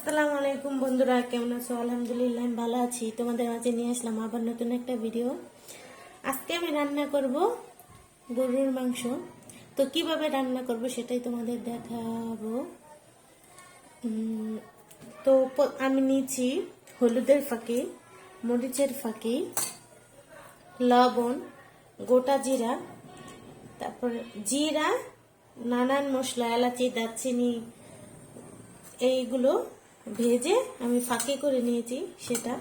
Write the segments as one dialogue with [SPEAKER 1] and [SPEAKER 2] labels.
[SPEAKER 1] আসসালামু আলাইকুম বন্ধুরা, কেমন আছো? আলহামদুলিল্লাহ, আমি ভালো আছি। তোমাদের মাঝে নিয়ে আসলাম আবার নতুন একটা ভিডিও আজকে আমি রান্না করব গরুর মাংস। তো কীভাবে রান্না করব সেটাই তোমাদের দেখাবো। তো আমি নিয়েছি হলুদের ফাঁকি, মরিচের ফাঁকি, লবণ, গোটা জিরা, তারপর জিরা, নানান মশলা, এলাচি, দারচিনি, এইগুলো ভেজে আমি ফাঁকি করে নিয়েছি সেটা।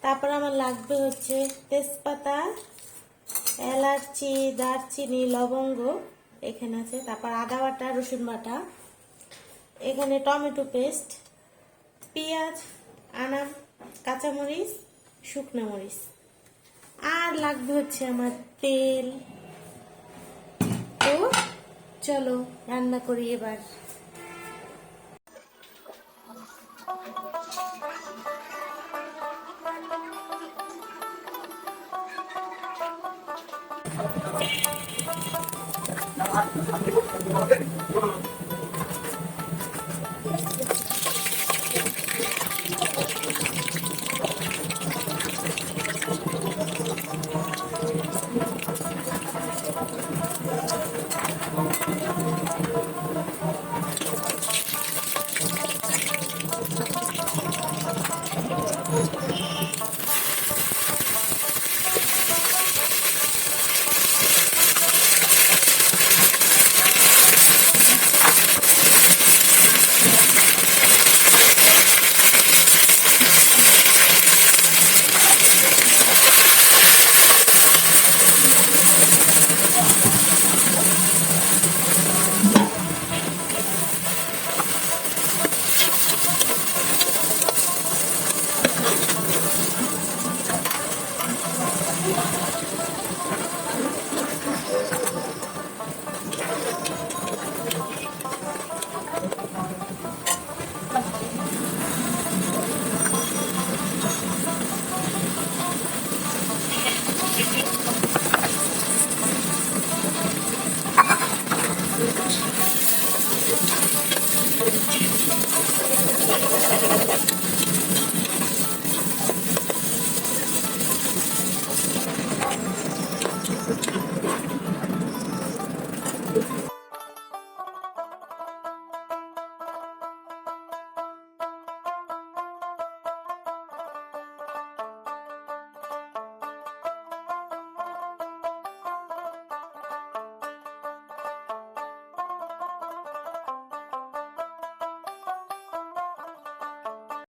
[SPEAKER 1] তারপর আমার লাগবে হচ্ছে তেজপাতা, এলাচি, দারচিনি, লবঙ্গ, এখানে আছে। তারপর আদা বাটা, রসুন বাটা। এখানে টমেটো পেস্ট, পেঁয়াজ, আনাম, কাঁচামরিচ, শুকনো মরিচ। আর লাগবে হচ্ছে আমার তেল। তো চলো, রান্না করি এবার। Thank you. Thank you.